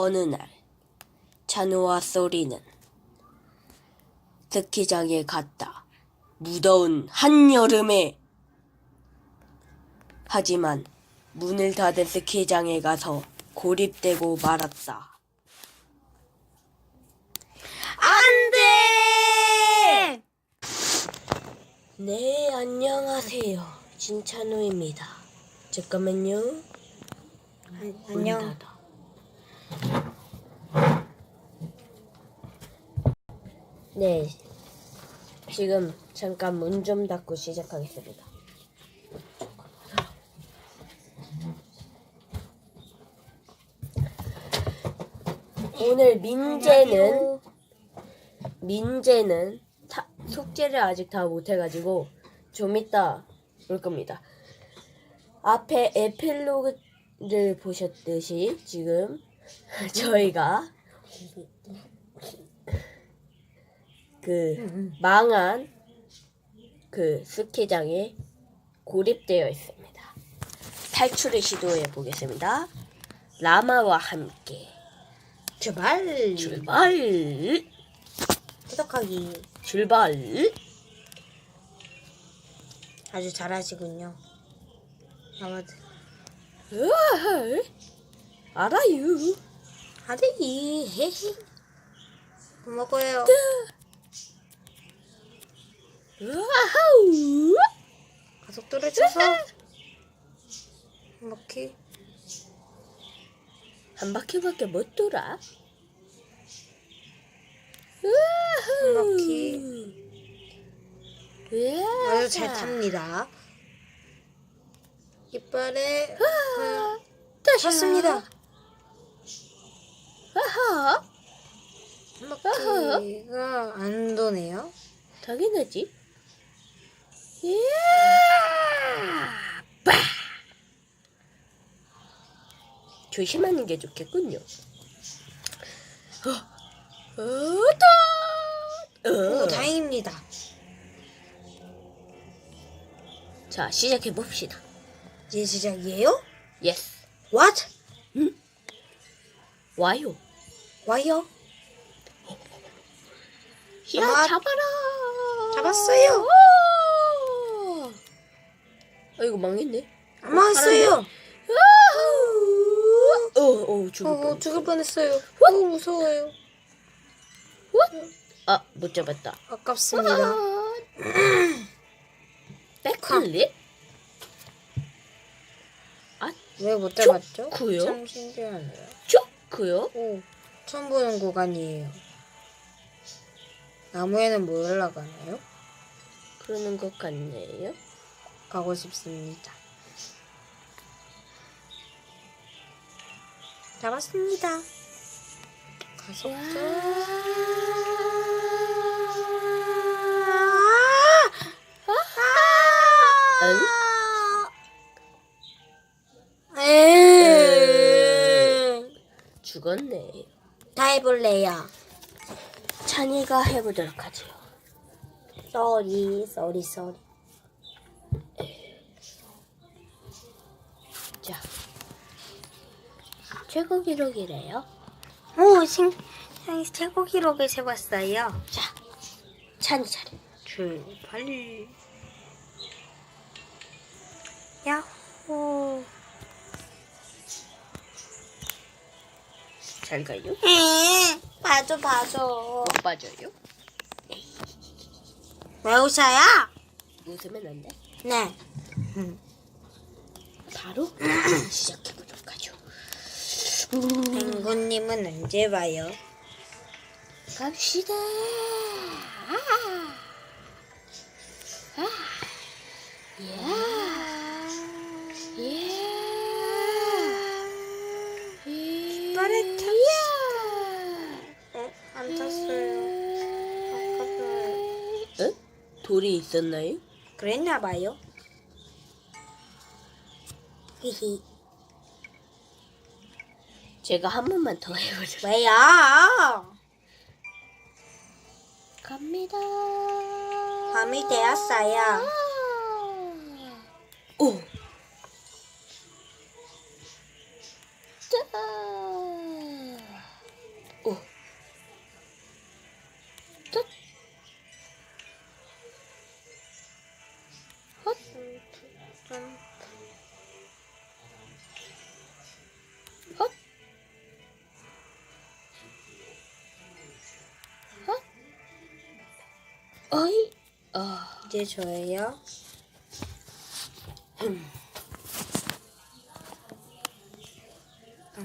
어느 날 찬우와 소리는 스키장에 갔다. 무더운 한여름에 하지만 문을 닫은 스키장에 가서 고립되고 말았다. 안 돼! 네, 안녕하세요. 진찬우입니다. 잠깐만요. 문 안녕. 닫아. 네. 지금 잠깐 문 좀 닫고 시작하겠습니다. 오늘 민재는 민재는 타- 숙제를 아직 다 못해가지고 좀 이따 올 겁니다. 앞에 에필로그를 보셨듯이 지금 저희가 그 망한 그 스키장에 고립되어 있습니다. 탈출을 시도해 보겠습니다. 라마와 함께 출발! 출발! 구독하기. 출발! 아주 잘하시군요. 아무튼. 으아, 알아요. 아들이, 헤헤. 뭐 먹어요? 으아우! 가속도를 쳐서. 이렇게. 한 바퀴밖에 못 돌아. 한 바퀴. 아주 잘 탑니다. 이빨에. 그, 탔습니다. 아하, 한 바퀴가 안 도네요. 당연하지. 이야! 빠! 조심하는 게 좋겠군요. 어! 오, 어. 다행입니다. 자, 시작해 봅시다. 이제 시작이에요? 예스. What? 와요. 와요? 야, 엄마. 잡아라. 잡았어요. 오! 아, 이거 망했네. 안 망했어요. 어, 어, 죽을 어, 뻔. 죽을 뻔했어요. 너무 무서워요. 아, 못 잡았다. 아깝습니다. 백클립? 왜 못 잡았죠? 참 신기하네요. 초크요? 오, 처음 보는 구간이에요. 나무에는 뭐 올라가나요? 그러는 것 같네요. 가고 싶습니다. 잡았습니다. 가속도. 에 죽었네. 다 해볼래요. 찬이가 해보도록 하죠. 쏘리, 쏘리, 쏘리. 자. 최고 기록이래요. 오, 신, 신 최고 기록을 세봤어요. 자, 찬이 차례. 출발. 야호. 잘 가요? 에, 봐줘, 봐줘. 못 빠져요? 왜 웃어요? 웃으면 안 돼. 네. 바로 시작해보도록 하죠. pengu님은 언제 와요? 갑시다. 아. 아. 야. 예. 빨리 탑시다. 어, 안 탔어요. 아깝네. 응? 돌이 있었나요? 그랬나 봐요. 히히. 제가 한 번만 더 해보죠. 왜요? 갑니다. 밤이 되었어요. 오. 아, 이제 저예요.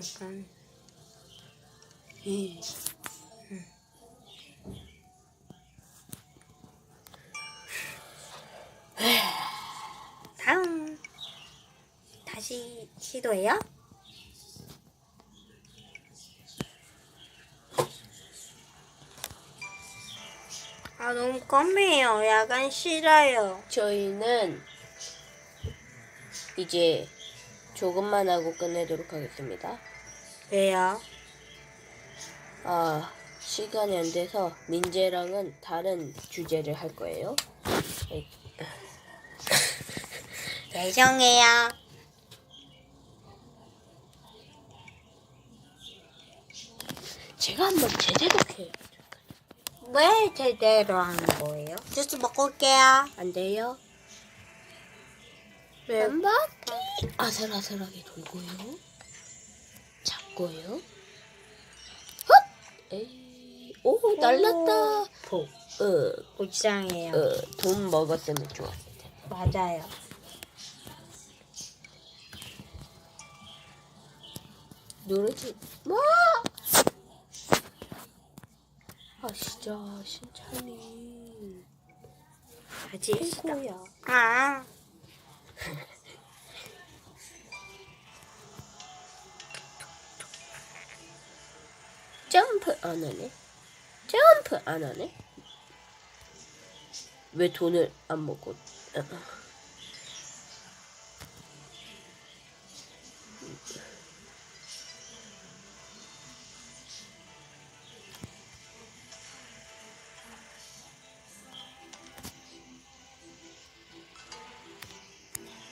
잠깐. 이, 다음. 다시 시도해요. 아, 너무 껌해요. 약간 싫어요. 저희는 이제 조금만 하고 끝내도록 하겠습니다. 왜요? 아, 시간이 안 돼서 민재랑은 다른 주제를 할 거예요. 죄송해요. 제가 한번 제대로 해요. 왜 제대로 하는 거예요? 주스 먹고 올게요. 안 돼요? 왜? 한 바퀴 아슬아슬하게 돌고요. 잡고요. 헛! 에이, 오, 날랐다. 보. 어, 불쌍해요. 어, 돈 먹었으면 좋았을 텐데. 맞아요. 노래지 마! 아, 진짜, 신찬이. 아직 최고야. 아. 점프 안 하네? 점프 안 하네? 왜 돈을 안 먹고?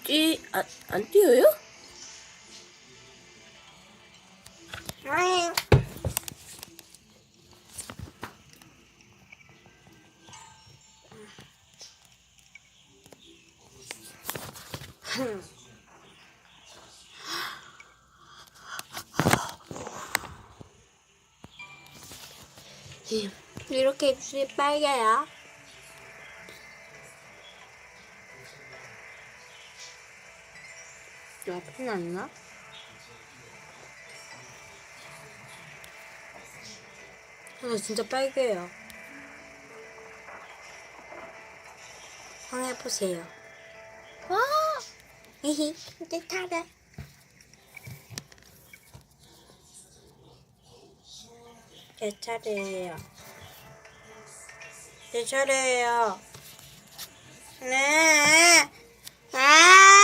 뛰, 안, 안 뛰어요? 예. 이렇게 입술이 빨개요. 나피 났나? 나 진짜 빨개요. 확인해보세요. 와! 히히, 이제 타래. 제 차례예요. 제 차례예요. 네. 아!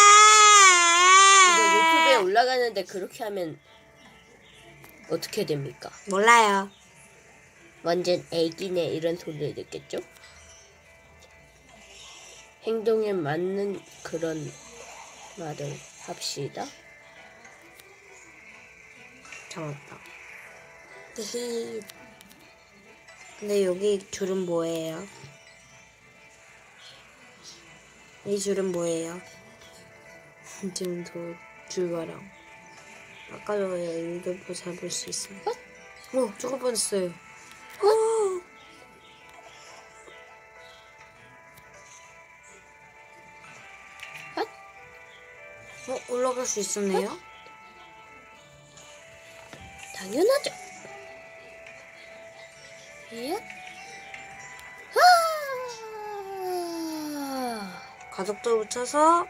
올라가는데 그렇게 하면 어떻게 됩니까? 몰라요. 완전 애기네 이런 소리를 듣겠죠? 행동에 맞는 그런 말을 합시다. 히히. 근데 여기 줄은 뭐예요? 이 줄은 뭐예요? 지금 도 줄과랑 아까 전에 뭐 잡을 수 있어요. 어, 죽을 뻔했어요. 어. 헛! 어, 올라갈 수 있었네요? 당연하죠. 예? 아! 가족들 붙여서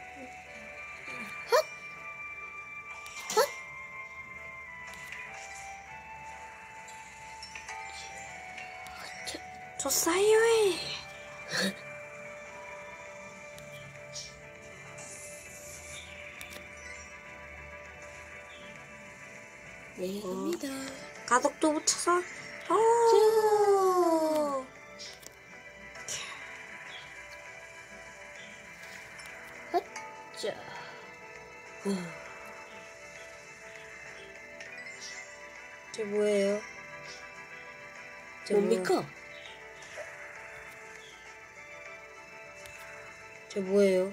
줬어요. 네, 갑니다. 가족도 붙여서 오. 자. 후. 저 뭐예요? 저 뭐- 뭡니까? 저 뭐예요?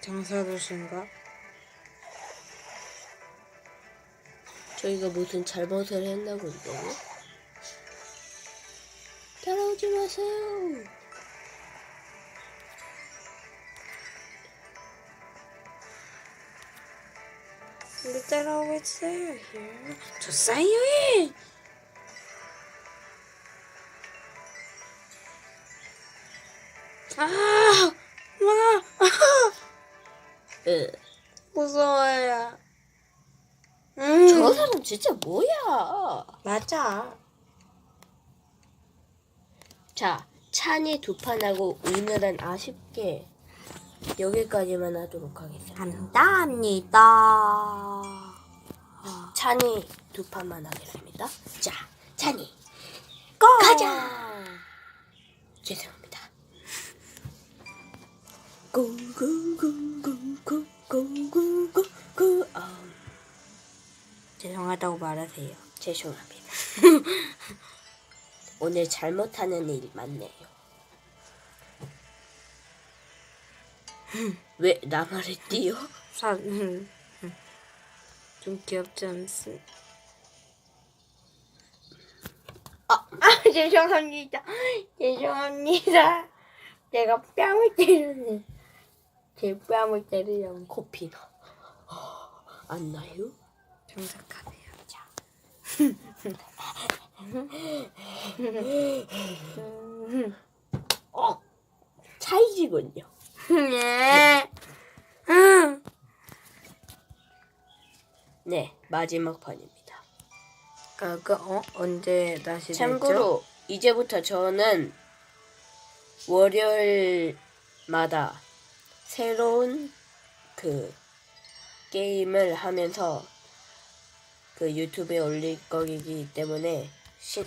장사 아저씨인가? 저희가 무슨 잘못을 했나고 이러고 따라오지 마세요. 우리 따라오고 있어요. 좋아요. 아, 와, 으, 무서워요. 음, 저 사람 진짜 뭐야? 맞아. 자, 찬이 두 판하고 오늘은 아쉽게 여기까지만 하도록 하겠습니다. 감사합니다. 찬이 두 판만 하겠습니다. 자, 찬이 고! 가자. 죄송 합니다. 고고고고고고고고 아, 죄송하다고 말하세요. 죄송합니다. 오늘 잘못하는 일 많네요. 왜? 사, 음, 음. 좀 귀엽지 않습? 아, 아, 죄송합니다. 죄송합니다. 제가 뺨을 때리는, 제 뺨을 때리려고. 코피나 안 나요? 정색하네요. 자. 어 차이지군요. 예. 음. 네 마지막 판입니다. 그, 그, 어? 언제 다시? 참고로 이제부터 저는 월요일마다 새로운 그 게임을 하면서 그 유튜브에 올릴 거기 때문에 신,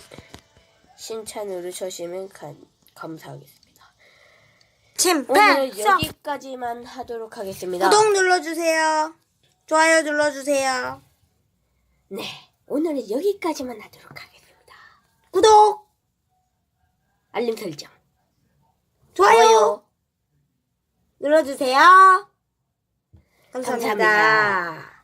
누르셔시면 감, 감사하겠습니다. 침팬! 여기까지만 하도록 하겠습니다. 구독 눌러주세요. 좋아요 눌러주세요. 네, 오늘은 여기까지만 하도록 하겠습니다. 구독! 알림 설정. 좋아요, 눌러주세요. 감사합니다. 감사합니다.